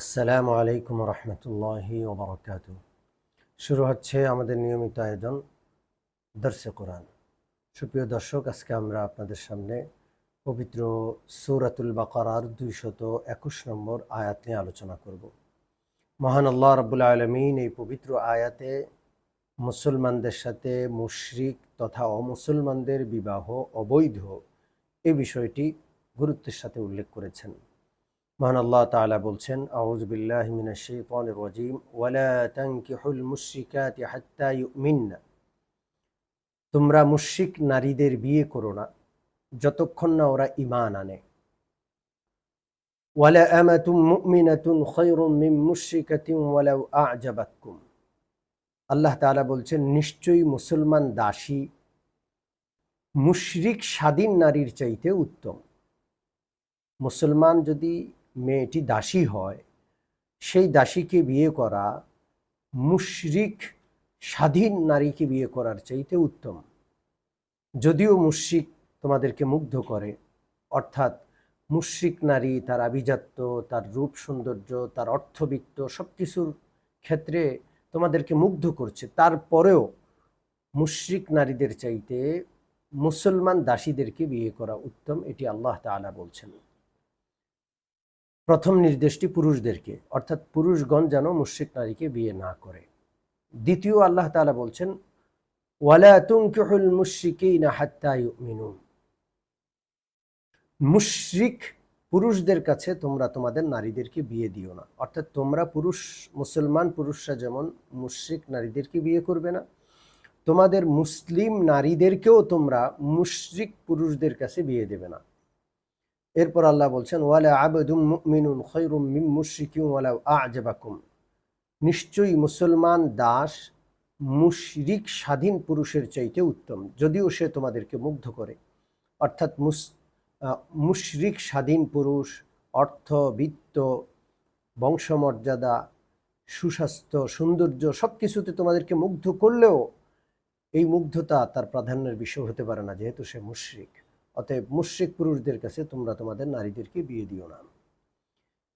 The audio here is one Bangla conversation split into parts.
আসসালামু আলাইকুম রহমতুল্লাহি ওবরাকাত শুরু হচ্ছে আমাদের নিয়মিত আয়োজন, দর্শে কোরআন। সুপ্রিয় দর্শক, আজকে আমরা আপনাদের সামনে পবিত্র সৌরাতুল বাকারার দুইশত একুশ নম্বর আয়াত নিয়ে আলোচনা করব। মহান আল্লাহ রবুল্লা আলমিন এই পবিত্র আয়াতে মুসলমানদের সাথে মুশরিক তথা অমুসলমানদের বিবাহ অবৈধ এ বিষয়টি গুরুত্বের সাথে উল্লেখ করেছেন। মহান আল্লাহ তাআলা বলছেন ওয়ালা তোমরা মুশরিক নারীদের বিয়ে করো না, যতক্ষণ না ওরা ঈমান আনে। ওয়ালা আমাতুম মুমিনাতুন মিন ওয়ালাউ আ'জাবাতকুম। আল্লাহ তাআলা বলছেন, নিশ্চয়ই মুসলমান দাসী মুশরিক স্বাধীন নারীর চাইতে উত্তম। মুসলমান যদি মেয়েটি দাসী হয়, সেই দাসীকে বিয়ে করা মুশরিক স্বাধীন নারীকে বিয়ে করার চাইতে উত্তম। যদিও মুশরিক তোমাদেরকে মুগ্ধ করে, অর্থাৎ মুশরিক নারী তার আভিজাত্য, তার রূপ সৌন্দর্য, তার অর্থবিত্ত সব কিছুর ক্ষেত্রে তোমাদেরকে মুগ্ধ করছে। তারপরেও মুশরিক নারীদের চাইতে মুসলমান দাসীদেরকে বিয়ে করা উত্তম, এটি আল্লাহ তাআলা বলছেন। প্রথম নির্দেশটি পুরুষদেরকে, অর্থাৎ পুরুষগণ যেন মুশ্রিক নারীকে বিয়ে না করে। দ্বিতীয় আল্লাহ তালা বলছেন ইউমিনুন। মুশরিক পুরুষদের কাছে তোমরা তোমাদের নারীদেরকে বিয়ে দিও না। অর্থাৎ তোমরা পুরুষ, মুসলমান পুরুষরা যেমন মুশরিক নারীদেরকে বিয়ে করবে না, তোমাদের মুসলিম নারীদেরকেও তোমরা মুশরিক পুরুষদের কাছে বিয়ে দেবে না। এরপর আল্লাহ বলছেন, ওয়ালা আবেদুম মিনুন খৈরুম মিম মুশরিকিম ওয়ালা আজবাকুম। নিশ্চয়ই মুসলমান দাস মুশরিক স্বাধীন পুরুষের চাইতে উত্তম, যদিও সে তোমাদেরকে মুগ্ধ করে। অর্থাৎ মুস মুশরিক স্বাধীন পুরুষ, অর্থ, বিত্ত, বংশমর্যাদা, সুস্বাস্থ্য, সৌন্দর্য সব কিছুতে তোমাদেরকে মুগ্ধ করলেও এই মুগ্ধতা তার প্রাধান্যের বিষয় হতে পারে না, যেহেতু সে মুশরিক। অতএব মুশ্রিক পুরুষদের কাছে তোমরা তোমাদের নারীদেরকে বিয়ে দিও না।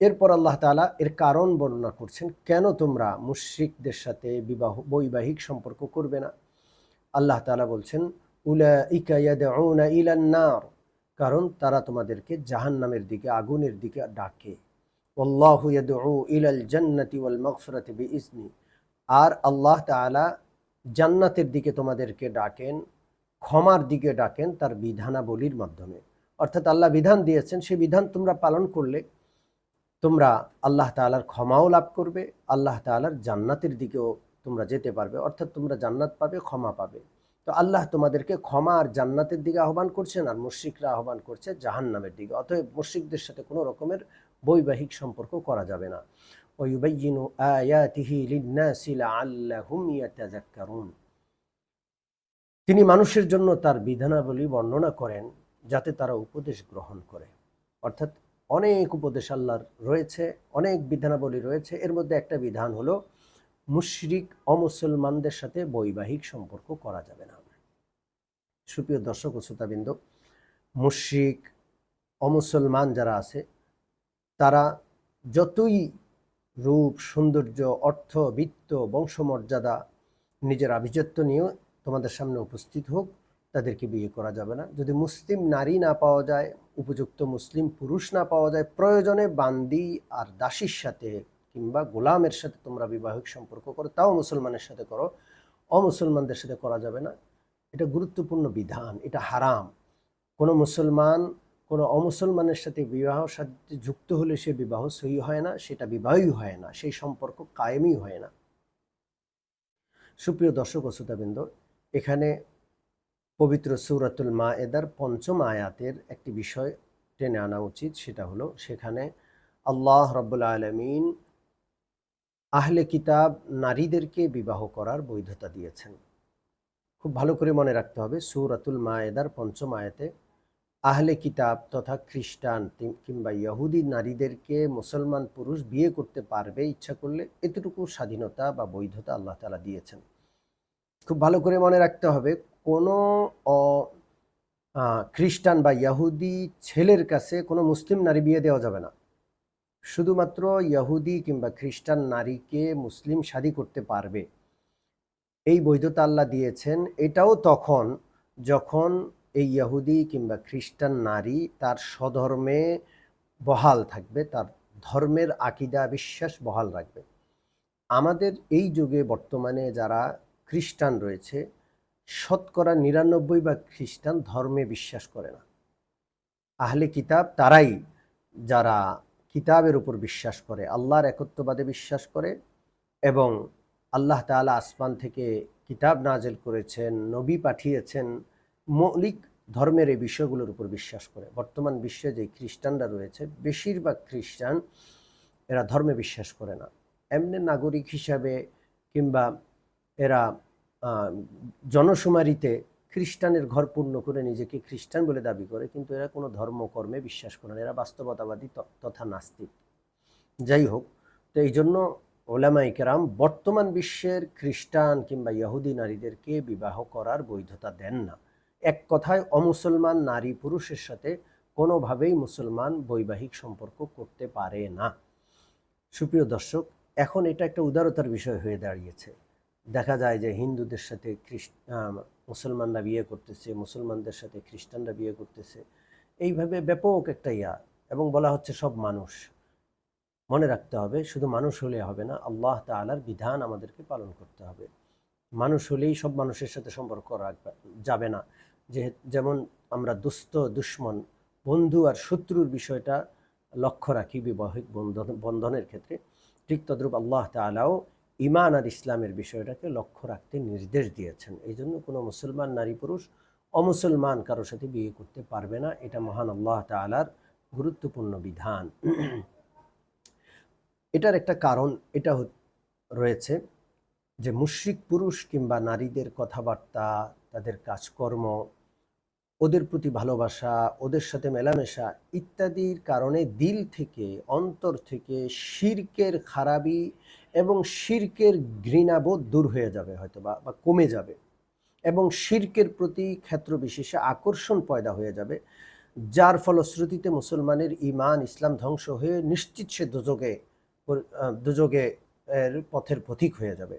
এরপর আল্লাহ তালা এর কারণ বর্ণনা করছেন, কেন তোমরা মুশ্রিকদের সাথে বিবাহ, বৈবাহিক সম্পর্ক করবে না? আল্লাহ তালা বলছেন উলা ইকাইয়াদা ইলান্নার কারণ তারা তোমাদেরকে জাহান নামের দিকে, আগুনের দিকে ডাকে। আল্লাহ ইলাল জান্নাতি ওয়াল মগফরাতি বি ইসনি আর আল্লাহ তালা জান্নাতের দিকে তোমাদেরকে ডাকেন ক্ষমার দিকে ডাকেন তার বিধানাবলীর মাধ্যমে। অর্থাৎ আল্লাহ বিধান দিয়েছেন, সেই বিধান তোমরা পালন করলে তোমরা আল্লাহ তালার ক্ষমাও লাভ করবে, আল্লাহ তালার জান্নাতের দিকেও তোমরা যেতে পারবে, অর্থাৎ তোমরা জান্নাত পাবে, ক্ষমা পাবে। তো আল্লাহ তোমাদেরকে ক্ষমা আর জান্নাতের দিকে আহ্বান করছেন আর মুশ্রিকরা আহ্বান করছে জাহান নামের দিকে। অতএব মুশ্রিকদের সাথে কোনো রকমের বৈবাহিক সম্পর্ক করা যাবে না। ওয়ুবাইয়িনু আয়াতিহি লিন্নাসি তিনি মানুষের জন্য তার বিধানাবলী বর্ণনা করেন যাতে তারা উপদেশ গ্রহণ করে। অর্থাৎ অনেক উপদেশ আল্লাহর রয়েছে, অনেক বিধানাবলী রয়েছে। এর মধ্যে একটা বিধান হলো, মুশরিক অমুসলমানদের সাথে বৈবাহিক সম্পর্ক করা যাবে না। সুপ্রিয় দর্শক ও শ্রোতাবৃন্দ, মুশরিক, অমুসলমান যারা আছে, তারা যতই রূপ, সৌন্দর্য, অর্থ, বিত্ত, বংশমর্যাদা, নিজের আভিজাত্য নিয়েও তোমাদের সামনে উপস্থিত হোক, তাদেরকে বিয়ে করা যাবে না। যদি মুসলিম নারী না পাওয়া যায়, উপযুক্ত মুসলিম পুরুষ না পাওয়া যায়, প্রয়োজনে বান্দি আর দাসীর সাথে কিংবা গোলামের সাথে তোমরা বিবাহিক সম্পর্ক করো, তাও মুসলমানের সাথে করো, অমুসলমানদের সাথে করা যাবে না। এটা গুরুত্বপূর্ণ বিধান, এটা হারাম। কোনো মুসলমান কোনো অমুসলমানের সাথে বিবাহ সাথে যুক্ত হলে সে বিবাহ সহি হয় না, সেটা বিবাহই হয় না, সেই সম্পর্ক কায়েমই হয় না। সুপ্রিয় দর্শক ও শ্রোতাবৃন্দ এখানে পবিত্র সৌরাতুল মা এদার পঞ্চম আয়াতের একটি বিষয় টেনে আনা উচিত, সেটা হলো সেখানে আল্লাহ রব্বুল আলমিন আহলে কিতাব নারীদেরকে বিবাহ করার বৈধতা দিয়েছেন। খুব ভালো করে মনে রাখতে হবে, সৌরাতুল এদার পঞ্চম আয়াতে আহলে কিতাব তথা খ্রিস্টান কিংবা ইহুদি নারীদেরকে মুসলমান পুরুষ বিয়ে করতে পারবে ইচ্ছা করলে, এতটুকু স্বাধীনতা বা বৈধতা আল্লাহ তালা দিয়েছেন। খুব ভালো করে মনে রাখতে হবে, কোনো খ্রিস্টান বা ইয়াহুদি ছেলের কাছে কোনো মুসলিম নারী বিয়ে দেওয়া যাবে না। শুধুমাত্র ইহুদি কিংবা খ্রিস্টান নারীকে মুসলিম শাদী করতে পারবে। এই বৈধতা আল্লাহ দিয়েছেন। এটাও তখন যখন এই ইয়াহুদি কিংবা খ্রিস্টান নারী তার স্বধর্মে বহাল থাকবে, তার ধর্মের আকিদা, বিশ্বাস বহাল রাখবে। আমাদের এই যুগে বর্তমানে যারা খ্রিস্টান রয়েছে, শতকরা নিরানব্বই বা খ্রিস্টান ধর্মে বিশ্বাস করে না। আহলে কিতাব তারাই যারা কিতাবের উপর বিশ্বাস করে, আল্লাহর একত্ববাদে বিশ্বাস করে এবং আল্লাহ তাআলা আসমান থেকে কিতাব নাজেল করেছেন, নবী পাঠিয়েছেন, মৌলিক ধর্মের এই বিষয়গুলোর উপর বিশ্বাস করে। বর্তমান বিশ্বে যে খ্রিস্টানরা রয়েছে, বেশিরভাগ খ্রিস্টান এরা ধর্মে বিশ্বাস করে না। এমনি নাগরিক হিসাবে কিংবা এরা জনশুমারিতে খ্রিস্টানের ঘর পূর্ণ করে নিজেকে খ্রিস্টান বলে দাবি করে, কিন্তু এরা কোনো ধর্মকর্মে বিশ্বাস করে না। এরা বাস্তবতাবাদী তথা নাস্তিক। যাই হোক, তো এই জন্য ওলামাই কেরাম বর্তমান বিশ্বের খ্রিস্টান কিংবা ইহুদি নারীদেরকে বিবাহ করার বৈধতা দেন না। এক কথায়, অমুসলমান নারী পুরুষের সাথে কোনোভাবেই মুসলমান বৈবাহিক সম্পর্ক করতে পারে না। সুপ্রিয় দর্শক, এখন এটা একটা উদারতার বিষয় হয়ে দাঁড়িয়েছে। দেখা যায় যে হিন্দুদের সাথে মুসলমানরা বিয়ে করতেছে, মুসলমানদের সাথে খ্রিস্টানরা বিয়ে করতেছে। এইভাবে ব্যাপক একটা ইয়া এবং বলা হচ্ছে সব মানুষ। মনে রাখতে হবে, শুধু মানুষ হলে হবে না, আল্লাহ তাআলার বিধান আমাদেরকে পালন করতে হবে। মানুষ হলেই সব মানুষের সাথে সম্পর্ক রাখবে, যাবে না। যে যেমন আমরা দুস্থ, দুশ্মন, বন্ধু আর শত্রুর বিষয়টা লক্ষ্য রাখি বিবাহিক বন্ধন বন্ধনের ক্ষেত্রে। ঠিক তদ্রূপ আল্লাহ তাআলাও ইমান আর ইসলামের বিষয়টাকে লক্ষ্য রাখতে নির্দেশ দিয়েছেন। এই জন্য কোনো মুসলমান নারী পুরুষ অমুসলমান কারোর সাথে বিয়ে করতে পারবে না। এটা মহান আল্লাহ তাআলার গুরুত্বপূর্ণ বিধান। এটার একটা কারণ এটা রয়েছে যে মুশ্রিক পুরুষ কিংবা নারীদের কথাবার্তা, তাদের কাজকর্ম ওদের প্রতি ভালোবাসা, ওদের সাথে মেলামেশা ইত্যাদির কারণে দিল থেকে, অন্তর থেকে শিরকের খারাপি এবং শিরকের ঘৃণাবোধ দূর হয়ে যাবে হয়তো বা কমে যাবে এবং শিরকের প্রতি ক্ষেত্র বিশেষে আকর্ষণ পয়দা হয়ে যাবে, যার ফলশ্রুতিতে মুসলমানের ইমান ইসলাম ধ্বংস হয়ে নিশ্চিত সে দুযোগে দুযোগে পথের পথিক হয়ে যাবে।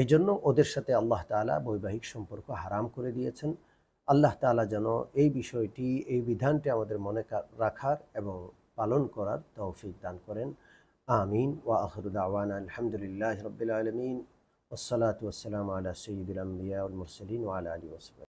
এই জন্য ওদের সাথে আল্লাহ তাআলা বৈবাহিক সম্পর্ক হারাম করে দিয়েছেন। আল্লাহ তালা যেন এই বিষয়টি, এই বিধানটি আমাদের মনে রাখার এবং পালন করার তৌফিক দান করেন। আমিন। ওয়া আখরুদ আওয়ান আলহামদুলিল্লাহ রবিল ওসলাত ওসালাম আলা সঈদুল আম্বিয়া উল মুরসলিন আলী ওসলাম